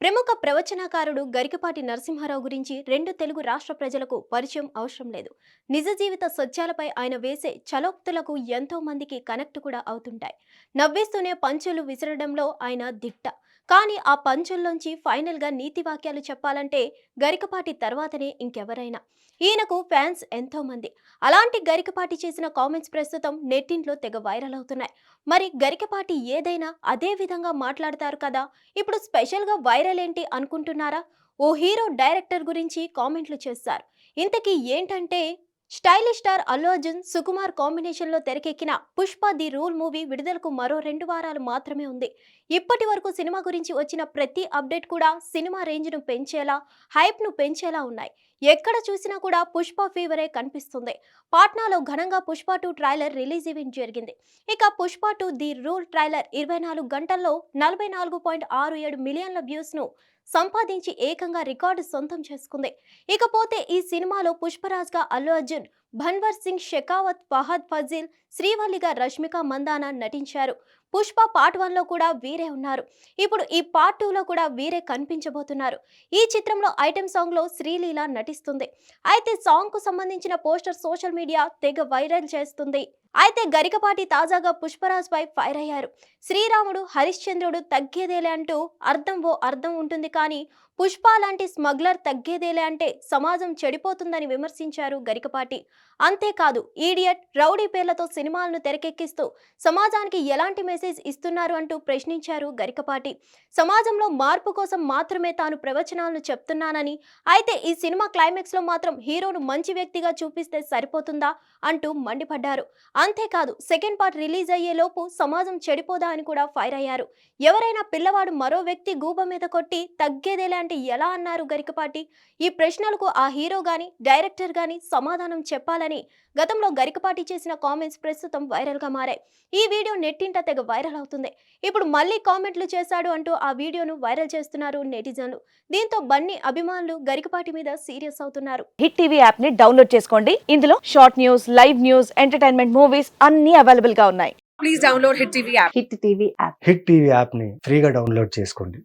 ప్రముఖ ప్రవచనకారుడు గరికపాటి నరసింహారావు గురించి రెండు తెలుగు రాష్ట్ర ప్రజలకు పరిచయం అవసరం లేదు. నిజ జీవిత సత్యాలపై ఆయన వేసే చలోక్తులకు ఎంతో మందికి కనెక్ట్ కూడా అవుతుంటాయి. నవ్వేస్తూనే పంచులు విసరడంలో ఆయన దిట్ట. కానీ ఆ పంచుల్లోంచి ఫైనల్గా నీతి వాక్యాలు చెప్పాలంటే గరికపాటి తర్వాతనే ఇంకెవరైనా. ఈయనకు ఫ్యాన్స్ ఎంతో మంది. అలాంటి గరికపాటి చేసిన కామెంట్స్ ప్రస్తుతం నెట్టింట్లో తెగ వైరల్ అవుతున్నాయి. మరి గరికపాటి ఏదైనా అదే విధంగా మాట్లాడతారు కదా? ఇప్పుడు స్పెషల్గా వైరల్ ఏంటి అనుకుంటున్నారా? ఓ హీరో డైరెక్టర్ గురించి కామెంట్లు చేస్తారు. ఇంతకీ ఏంటంటే స్టైలిష్ స్టార్ అల్లు అర్జున్ సుకుమార్ కాంబినేషన్లో తెరకెక్కిన పుష్ప ది రూల్ మూవీ విడుదలకు మరో రెండు వారాలు మాత్రమే ఉంది. ఇప్పటి వరకు సినిమా గురించి వచ్చిన ప్రతి అప్డేట్ కూడా సినిమా రేంజ్ను పెంచేలా హైప్ను పెంచేలా ఉన్నాయి. ఎక్కడ చూసినా కూడా పుష్ప ఫీవరే కనిపిస్తుంది. పాట్నాలో ఘనంగా Pushpa two trailer release event జరిగింది. ఇక Pushpa two the rule trailer ఇరవై నాలుగు గంటల్లో నలభై నాలుగు పాయింట్ ఆరు ఏడు మిలియన్ల వ్యూస్ను సంపాదించి ఏకంగా రికార్డు సొంతం చేసుకుంది. ఇకపోతే ఈ సినిమాలో పుష్పరాజ్గా అల్లు అర్జున్ భన్వర్ సింగ్ షెకావత్ ఫహద్ ఫజిల్ శ్రీవల్లిగా రష్మిక మందాన నటించారు. పుష్ప పార్ట్ వన్లో కూడా వీరే ఉన్నారు. ఇప్పుడు ఈ పార్ట్ టూలో కూడా వీరే కనిపించబోతున్నారు. ఈ చిత్రంలో ఐటెం సాంగ్లో శ్రీలీల నటిస్తుంది. అయితే సాంగ్కు సంబంధించిన పోస్టర్ సోషల్ మీడియా తెగ వైరల్ చేస్తుంది. అయితే గరికపాటి తాజాగా పుష్పరాజ్ పై ఫైర్ అయ్యారు. శ్రీరాముడు హరిశ్చంద్రుడు తగ్గేదేలే అంటూ అర్థం ఓ అర్థం ఉంటుంది కానీ పుష్ప లాంటి స్మగ్లర్ తగ్గేదేలే అంటే సమాజం చెడిపోతుందని విమర్శించారు గరికపాటి. అంతేకాదు ఈడియట్ రౌడీ పేర్లతో సినిమాలను తెరకెక్కిస్తూ సమాజానికి ఎలాంటి మెసేజ్ ఇస్తున్నారు అంటూ ప్రశ్నించారు గరికపాటి. సమాజంలో మార్పు కోసం మాత్రమే తాను ప్రవచనాలను చెప్తున్నానని అయితే ఈ సినిమా క్లైమాక్స్లో మాత్రం హీరోను మంచి వ్యక్తిగా చూపిస్తే సరిపోతుందా అంటూ మండిపడ్డారు. అంతేకాదు సెకండ్ పార్ట్ రిలీజ్ అయ్యేలోపు సమాజం చెడిపోదా అని కూడా ఫైర్ అయ్యారు. ఎవరైనా పిల్లవాడు మరో వ్యక్తి గూబ మీద కొట్టి తగ్గేదేలే అంటే ఎలా అన్నారు గరికపాటి ఈ ప్రశ్నలకు ఆ హీరో గాని డైరెక్టర్ గాని సమాధానం చెప్పాలని గతంలో గరికపాటి చేసిన కామెంట్స్ ప్రస్తుతం వైరల్గా మారాయి. ఈ వీడియో నెట్టింట తెగ వైరల్ అవుతుంది. ఇప్పుడు మళ్ళీ కామెంట్లు చేశాడు అంటూ ఆ వీడియోను వైరల్ చేస్తున్నారు నెటిజన్లు. దీంతో బన్నీ అభిమానులు గరికపాటి మీద సీరియస్ అవుతున్నారు. హిట్ టీవీ యాప్ని డౌన్లోడ్ చేసుకోండి. ఇందులో short news live news entertainment movies అన్ని అవైలబుల్గా ఉన్నాయి. please download Hit TV app. Hit TV app. Hit TV యాప్ని ఫ్రీగా డౌన్లోడ్ చేసుకోండి.